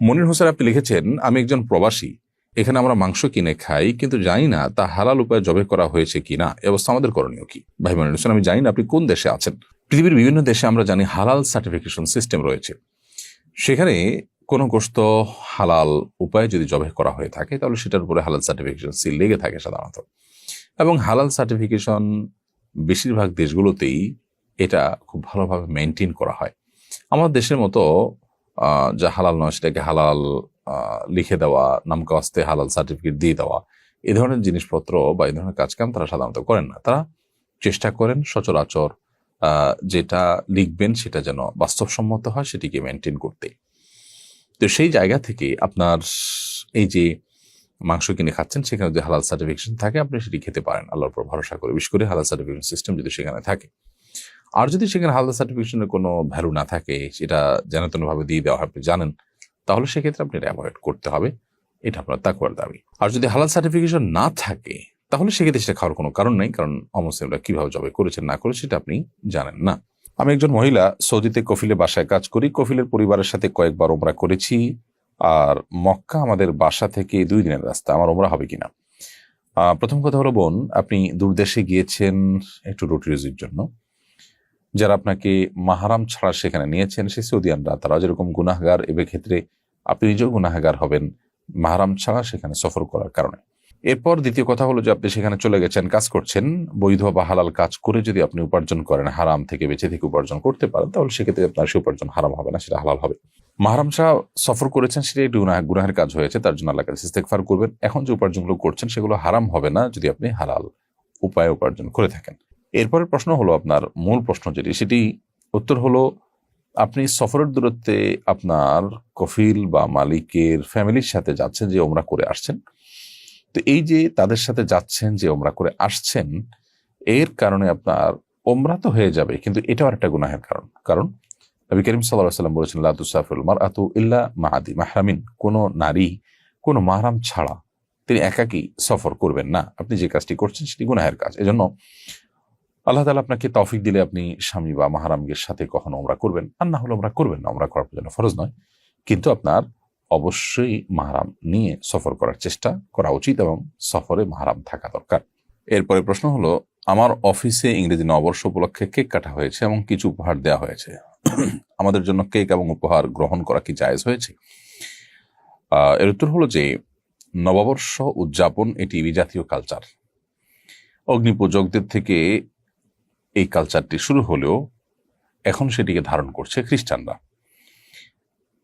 মনির হোসেন আপনি লিখেছেন, আমি একজন প্রবাসী, এখানে আমরা মাংস কিনে খাই, কিন্তু জানি না তা হালাল উপায়ে জবে করা হয়েছে কিনা। এ অবস্থা আমাদের করণীয় কি? ভাই মনির হোসেন, আমি জানি না আপনি কোন দেশে আছেন? পৃথিবীর বিভিন্ন দেশে আমরা জানি হালাল সার্টিফিকেশন সিস্টেম রয়েছে। সেখানে কোনো গোস্ত হালাল উপায়ে যদি জবে করা হয়ে থাকে, তাহলে সেটার উপরে হালাল সার্টিফিকেশন সিল লেগে থাকে সাধারণত। এবং হালাল সার্টিফিকেশন বেশিরভাগ দেশগুলোতেই এটা খুব ভালোভাবে মেনটেন করা হয়। আমাদের দেশের মতো যা হালাল নয় সেটাকে হালাল লিখে দেওয়া নামকে আসতে হালাল সার্টিফিকেট দিয়ে দেওয়া এই ধরনের জিনিসপত্র বা এই ধরনের কাজকাম তারা সাধারণত করেন না। তারা চেষ্টা করেন সচরাচর যেটা লিখবেন সেটা যেন বাস্তবসম্মত হয়, সেটিকে মেনটেন করতে। তো সেই জায়গা থেকে আপনার এই যে মাংস কিনে খাচ্ছেন, সেখানে যদি হালাল সার্টিফিকেশন থাকে, আপনি সেটি খেতে পারেন। আল্লাহর উপর ভরসা করে, বিশেষ করে হালাল সার্টিফিকেশন সিস্টেম যদি সেখানে থাকে। আর যদি সেখানে হালাল সার্টিফিকেশনের কোনো ভ্যালু না থাকে, সেটা যেন ভাবে দিয়ে দেওয়া হয়, আপনি জানেন, তাহলে সেক্ষেত্রে আপনি এটা অ্যাভয়েড করতে হবে। এটা আপনার তাকুয়ার দাবি। আর যদি হালাল সার্টিফিকেশন না থাকে, তাহলে সেক্ষেত্রে সেটা খাওয়ার কোনো কারণ নেই, কারণ অমুসলিমরা কীভাবে জবে করেছেন, না করে সেটা আপনি জানেন না। আমি একজন মহিলা, সৌদিতে কফিলে বাসায় কাজ করি, কফিলের পরিবারের সাথে কয়েকবার ওমরা করেছি, আর মক্কা আমাদের বাসা থেকে দুই দিনের রাস্তা, আমার ওমরা হবে কিনা? প্রথম কথা হলো, বোন, আপনি দূরদেশে গিয়েছেন, একটু রুটি রুজির জন্য। যারা আপনাকে মাহারাম ছাড়া সেখানে নিয়েছেন সে সৌদিয়ানরা তারা যেরকম গুনাহগার এবে ক্ষেত্রে আপনি নিজেও গুনাহগার হবেন মাহারাম ছাড়া সেখানে সফর করার কারণে। এরপর দ্বিতীয় কথা হলো যে আপনি সেখানে চলে গেছেন, কাজ করছেন, বৈধ বা হালাল কাজ করে যদি আপনি উপার্জন করেন, হারাম থেকে বেঁচে থেকে উপার্জন করতে পারেন, তাহলে সেক্ষেত্রে আপনার সে উপার্জন হারাম হবে না, সেটা হালাল হবে। মাহারাম ছাড়া সফর করেছেন সেটা একটু গুনাহ, গুনাহের কাজ হয়েছে, তার জন্য আল্লাহ কাছে ইস্তেগফার করবেন। এখন যে উপার্জনগুলো করছেন, সেগুলো হারাম হবে না যদি আপনি হালাল উপায়ে উপার্জন করে থাকেন। এরপরের প্রশ্ন হলো আপনার মূল প্রশ্ন যেটি, সেটি উত্তর হলো, আপনি সফরের দূরত্বে আপনার কফিল বা মালিকের ফ্যামিলির সাথে যাচ্ছেন যে ওমরা করে আসছেন। তো এই যে তাদের সাথে যাচ্ছেন, যে ওমরা করে আসছেন, এর কারণে আপনার ওমরা তো হয়ে যাবে, কিন্তু এটাও একটা গুনাহের কারণ। কারণ নবী করিম সাল্লাহ সাল্লাম বলেছেন লাতুসাফুল মার আতু ইল্লা মাহাদি মাহরামিন। কোনো নারী, কোনো মাহরাম ছাড়া তিনি একাকী সফর করবেন না। আপনি যে কাজটি করছেন, সেটি গুনাহের কাজ। এজন্য আল্লাহ তালা আপনাকে তৌফিক দিলে আপনি স্বামী বা মাহারামগের সাথে কখনো ওমরা করবেন। আর না হলে ওমরা করবেন না, ওমরা করার জন্য ফরজ নয়। কিন্তু আপনার অবশ্যই মাহারাম নিয়ে সফর করার চেষ্টা করা উচিত এবং সফরে মাহারাম থাকা দরকার। এরপরে প্রশ্ন হলো, আমার অফিসে ইংরেজি নববর্ষ উপলক্ষে কেক কাটা হয়েছে এবং কিছু উপহার দেওয়া হয়েছে। আমাদের জন্য কেক এবং উপহার গ্রহণ করা কি জায়জ হয়েছে? এর উত্তর হলো যে, নববর্ষ উদযাপন এটি বিজাতীয় কালচার। অগ্নিপূজকদের থেকে এই কালচারটি শুরু হলেও এখন সেটিকে ধারণ করছে খ্রিস্টানরা।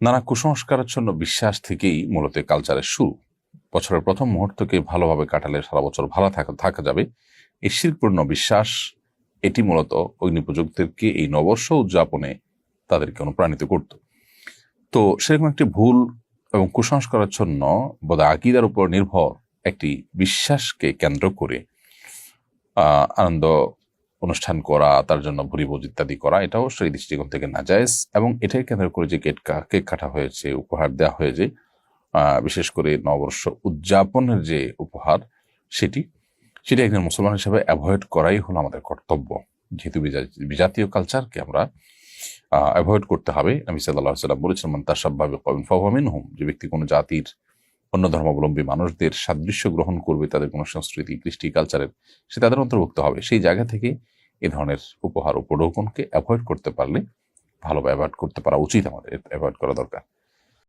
নানা কুসংস্কারাচ্ছন্ন বিশ্বাস থেকেই মূলত কালচারের শুরু। বছরের প্রথম মুহূর্তকে ভালোভাবে কাটালে সারা বছর ভালো থাকা থাকা যাবে। এই শিরপূর্ণ বিশ্বাস, এটি মূলত অগ্নিপূজকদেরকে এই নববর্ষ উদযাপনে তাদেরকে অনুপ্রাণিত করত। তো সেরকম একটি ভুল এবং কুসংস্কারাচ্ছন্ন বোধ আকিদার উপর নির্ভর একটি বিশ্বাসকে কেন্দ্র করে আনন্দ অনুষ্ঠান করা, তার জন্য ভুরিভোজ ইত্যাদি করা, এটাও সেই দৃষ্টিকোণ থেকে নাজায়েজ এবং এটাই কেন্দ্র করে যে কেক কা- কেক কাটা হয়েছে, উপহার দেওয়া হয়েছে বিশেষ করে নববর্ষ উদযাপনের যে উপহার সেটি সেটি একজন মুসলমান হিসেবে অ্যাভয়েড করাই হলো আমাদের কর্তব্য। যেহেতু বিজা- বিজাতীয় কালচারকে আমরা অ্যাভয়েড করতে হবে আমি সাল্লাহ সাল্লাম বলেছেন, মান তাসাব্বাবে কবিন ফাহমিন হুম যে ব্যক্তি কোনো জাতির অন্য ধর্মাবলম্বী মানুষদের সাদৃশ্য গ্রহণ করবে, তাদের কোনো সংস্কৃতি, কৃষ্টি, কালচারের, সে তাদের অন্তর্ভুক্ত হবে। সেই জায়গা থেকে এ ধরনের উপহার উপঢৌকনকে অ্যাভয়েড করতে পারলে ভালো অ্যাভয়েড করতে পারা উচিত আমাদের অ্যাভয়েড করা দরকার।